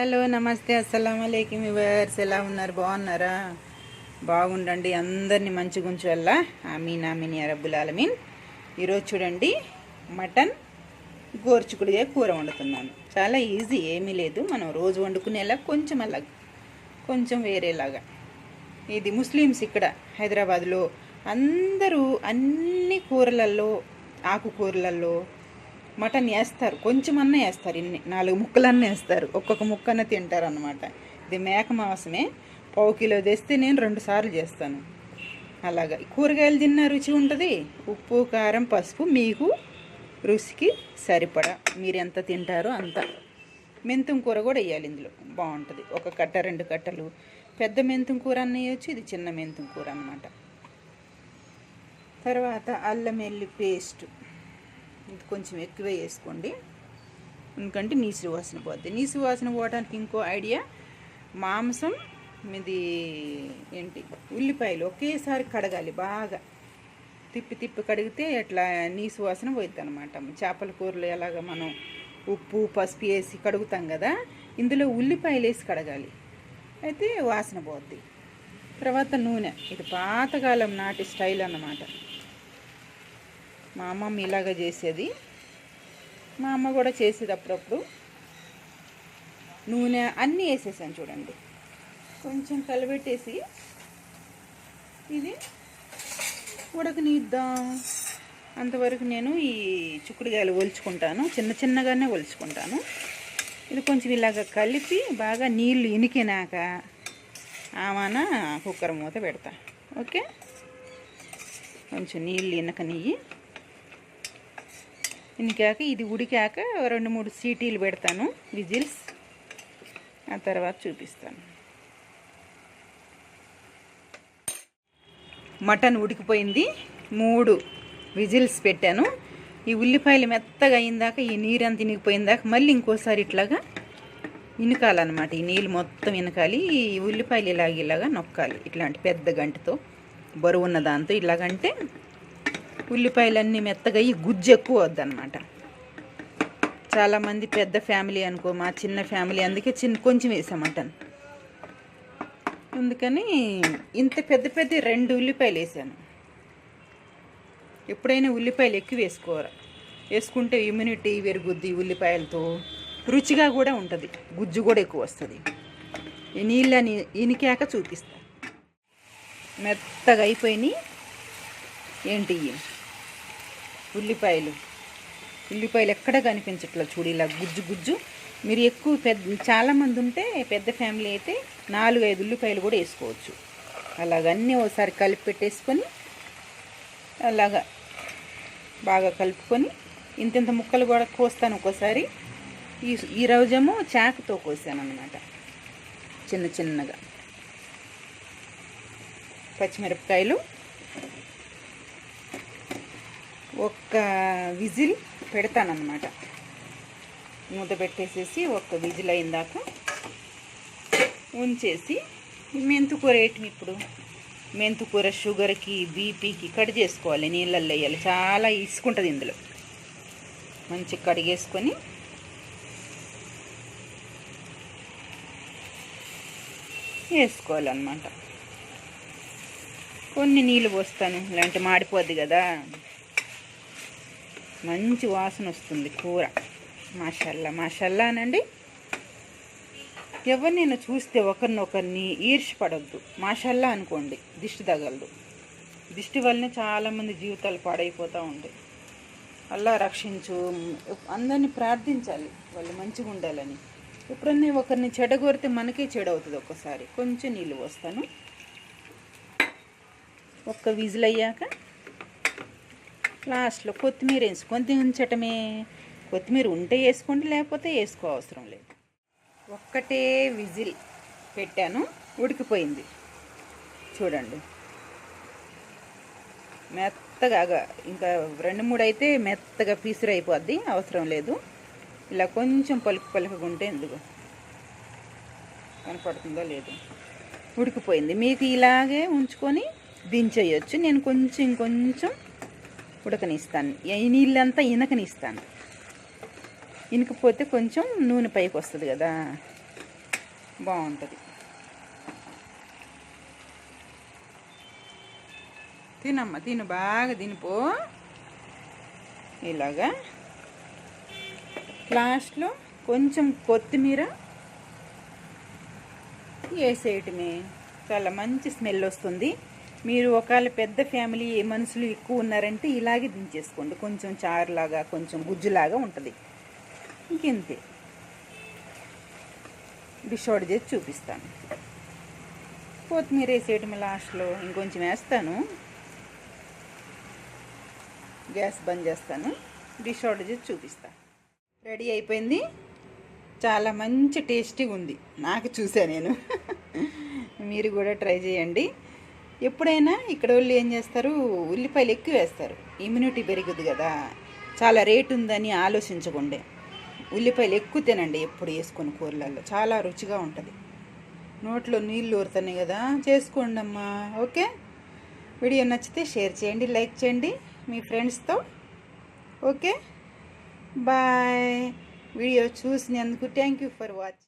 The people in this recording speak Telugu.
హలో నమస్తే అస్సలం అయికం ఇవర్స్ ఎలా ఉన్నారు? బాగున్నారా? బాగుండండి. అందరినీ మంచి గుంచు ఆమీన్ ఆమీన్ అరబ్బుల్ ఆలమీన్. ఈరోజు చూడండి మటన్ గోర్చుకుడిగా కూర వండుతున్నాను. చాలా ఈజీ ఏమీ లేదు. మనం రోజు వండుకునేలా కొంచెం అలా కొంచెం వేరేలాగా. ఇది ముస్లిమ్స్ ఇక్కడ హైదరాబాద్లో అందరూ అన్ని కూరలలో ఆకుకూరలలో మటన్ వేస్తారు. కొంచెం అన్న వేస్తారు. ఇన్ని నాలుగు ముక్కలన్నీ వేస్తారు. ఒక్కొక్క ముక్కన్న తింటారు అనమాట ఇది మేక మాంసమే. పావు కిలో తెస్తే నేను రెండు సార్లు చేస్తాను. అలాగా. కూరగాయలు తిన్న రుచి ఉంటుంది. ఉప్పు కారం పసుపు మీకు రుచికి సరిపడా. మీరు ఎంత తింటారో అంత. మెంతం కూర కూడా వేయాలి ఇందులో. బాగుంటుంది. ఒక కట్ట రెండు కట్టలు. పెద్ద మెంతం కూర అన్న వేయచ్చు. ఇది చిన్న మెంతం కూర అన్నమాట. తర్వాత అల్లం వెల్లి పేస్ట్. ఇది కొంచెం ఎక్కువ వేసుకోండి. ఎందుకంటే నీసు వాసన పోద్ది. నీసు వాసన పోవడానికి ఇంకో ఐడియా మాంసం ఇది ఏంటి? ఉల్లిపాయలు ఒకేసారి కడగాలి బాగా. తిప్పి తిప్పి కడిగితే అట్లా నీసు వాసన పోయిద్ది అనమాట చేపల కూరలు ఎలాగ మనం ఉప్పు పసుపు వేసి కడుగుతాం కదా ఇందులో ఉల్లిపాయలు వేసి కడగాలి. అయితే వాసన పోద్ది. తర్వాత నూనె. ఇది పాతకాలం నాటి స్టైల్ అన్నమాట. మా అమ్మమ్మ ఇలాగ చేసేది. మా అమ్మ కూడా చేసేది అప్పుడప్పుడు. నూనె అన్నీ వేసేసాను చూడండి. కొంచెం కలబెట్టేసి ఇది ఉడకనిద్దాం. అంతవరకు నేను ఈ చిక్కుడుగాయలు ఒలుచుకుంటాను. చిన్న చిన్నగానే ఒలుచుకుంటాను. ఇది కొంచెం ఇలాగ కలిపి బాగా నీళ్ళు ఇనికినాక ఆమాన కుక్కర్ మూత పెడతా. ఓకే? కొంచెం నీళ్ళు ఇనకనియ్యి. ఇనికాక ఇది ఉడికాక రెండు మూడు సీటీలు పెడతాను విజిల్స్. ఆ తర్వాత చూపిస్తాను. మటన్ ఉడికిపోయింది. మూడు విజిల్స్ పెట్టాను. ఈ ఉల్లిపాయలు మెత్తగా అయిందాక ఈ నీరు అంత ఇనిగిపోయిందాక మళ్ళీ ఇంకోసారి ఇట్లాగా ఇనకాలన్నమాట. ఈ నీళ్ళు మొత్తం ఇనకాలి. ఈ ఉల్లిపాయలు ఇలాగ ఇలాగా నొక్కాలి. ఇట్లాంటి పెద్ద గంటతో బరువున్న దాంతో ఇలాగంటే ఉల్లిపాయలన్నీ మెత్తగా ఈ గుజ్జు ఎక్కువ వద్దనమాట చాలామంది పెద్ద ఫ్యామిలీ అనుకో మా చిన్న ఫ్యామిలీ అందుకే చిన్న కొంచెం వేసామంటాను అందుకని ఇంత పెద్ద పెద్ద రెండు ఉల్లిపాయలు వేసాను. ఎప్పుడైనా ఉల్లిపాయలు ఎక్కువ వేసుకోరా? వేసుకుంటే ఇమ్యూనిటీ పెరుగుద్ది ఉల్లిపాయలతో. రుచిగా కూడా ఉంటుంది. గుజ్జు కూడా ఎక్కువ వస్తుంది. ఈ నీళ్ళని ఇనికాక చూపిస్తా. మెత్తగా అయిపోయినాయి. ఏంటి ఇవి? ఉల్లిపాయలు. ఉల్లిపాయలు ఎక్కడ కనిపించట్లేదు చూడు ఇలా గుజ్జు గుజ్జు. మీరు ఎక్కువ పెద్ద చాలామంది ఉంటే పెద్ద ఫ్యామిలీ అయితే నాలుగు ఐదు ఉల్లిపాయలు కూడా వేసుకోవచ్చు. అలాగన్నీ ఒకసారి కలిపి పెట్టేసుకొని అలాగా బాగా కలుపుకొని ఇంతింత ముక్కలు కూడా కోస్తాను ఒక్కోసారి. ఈ ఈ రోజేమో చాకుతో కోసాను అనమాట చిన్న చిన్నగా. పచ్చిమిరపకాయలు ఒక్క విజిల్ పెడతానన్నమాట. మూత పెట్టేసేసి ఒక్క విజిల్ అయిందాక ఉంచేసి మెంతుకూర వేయటం ఇప్పుడు? మెంతుకూర షుగర్కి బీపీకి కట్ చేసుకోవాలి. నీళ్ళల్లో వేయాలి. చాలా ఇసుకుంటుంది ఇందులో. మంచిగా కడిగేసుకొని వేసుకోవాలన్నమాట. కొన్ని నీళ్ళు పోస్తాను. ఇలాంటి మాడిపోద్ది కదా. మంచి వాసన వస్తుంది కూర. మాషల్లా మాషల్లా అనండి. ఎవరినైనా చూస్తే ఒకరినొకరిని ఈర్ష్యపడద్దు. మాషల్లా అనుకోండి దిష్టి తగలదు. దిష్టి వల్లనే చాలామంది జీవితాలు పాడైపోతూ ఉంటాయి. అల్లా రక్షించు అందరినీ ప్రార్థించాలి వాళ్ళు మంచిగా ఉండాలని. ఎప్పుడన్నా ఒకరిని చెడగొరితే మనకే చెడవుతుంది ఒక్కసారి. కొంచెం నీళ్ళు పోస్తాను. ఒక్క విజిల్ అయ్యాక లాస్ట్లో కొత్తిమీర వేసుకొని ఉంచటమే కొత్తిమీర ఉంటే వేసుకోండి లేకపోతే వేసుకో అవసరం లేదు. ఒక్కటే విజిల్ పెట్టాను ఉడికిపోయింది. చూడండి. మెత్తగా ఇంకా రెండు మూడు అయితే మెత్తగా పీసురు అయిపోద్ది అవసరం లేదు. ఇలా కొంచెం పలుకు పలుకుగా ఉంటే ఎందుకు? కనపడుతుందో లేదు. ఉడికిపోయింది. మీకు ఇలాగే ఉంచుకొని దించేయచ్చు. నేను కొంచెం ఇంకొంచెం ఉడకనిస్తాను. ఈ నీళ్ళంతా ఇనకనిస్తాను. ఇనకపోతే కొంచెం నూనె పైకి వస్తుంది కదా. బాగుంటుంది. తినమ్మ తిను బాగా తినిపో ఇలాగా. లాస్ట్లో కొంచెం కొత్తిమీర వేసేయటమే. చాలా మంచి స్మెల్ వస్తుంది. మీరు ఒకవేళ పెద్ద ఫ్యామిలీ మనుషులు ఎక్కువ ఉన్నారంటే ఇలాగే దించేసుకోండి. కొంచెం చారులాగా కొంచెం గుజ్జులాగా ఉంటుంది. ఇంకెంతే? డిష్ అవుట్ చేసి చూపిస్తాను. కొత్తిమీర వేసేయటం లాస్ట్లో ఇంకొంచెం వేస్తాను. గ్యాస్ బంద్ చేస్తాను. డిష్ అవుట్ చేసి చూపిస్తాను రెడీ అయిపోయింది. చాలా మంచి టేస్టీగా ఉంది. నాకు చూసా నేను. మీరు కూడా ట్రై చేయండి. ఎప్పుడైనా ఇక్కడ వాళ్ళు ఏం చేస్తారు? ఉల్లిపాయలు ఎక్కువ వేస్తారు. ఇమ్యూనిటీ పెరుగుద్ది కదా. చాలా రేటు ఉందని ఆలోచించకుండే. ఉల్లిపాయలు ఎక్కువ తినండి ఎప్పుడు వేసుకొని కూరలలో. చాలా రుచిగా ఉంటుంది. నోట్లో నీళ్ళు ఊరుతున్నాయి కదా. చేసుకోండి అమ్మా. ఓకే? వీడియో నచ్చితే షేర్ చేయండి లైక్ చేయండి మీ ఫ్రెండ్స్తో. ఓకే? బాయ్. వీడియో చూసినందుకు థ్యాంక్ యూ ఫర్ వాచ్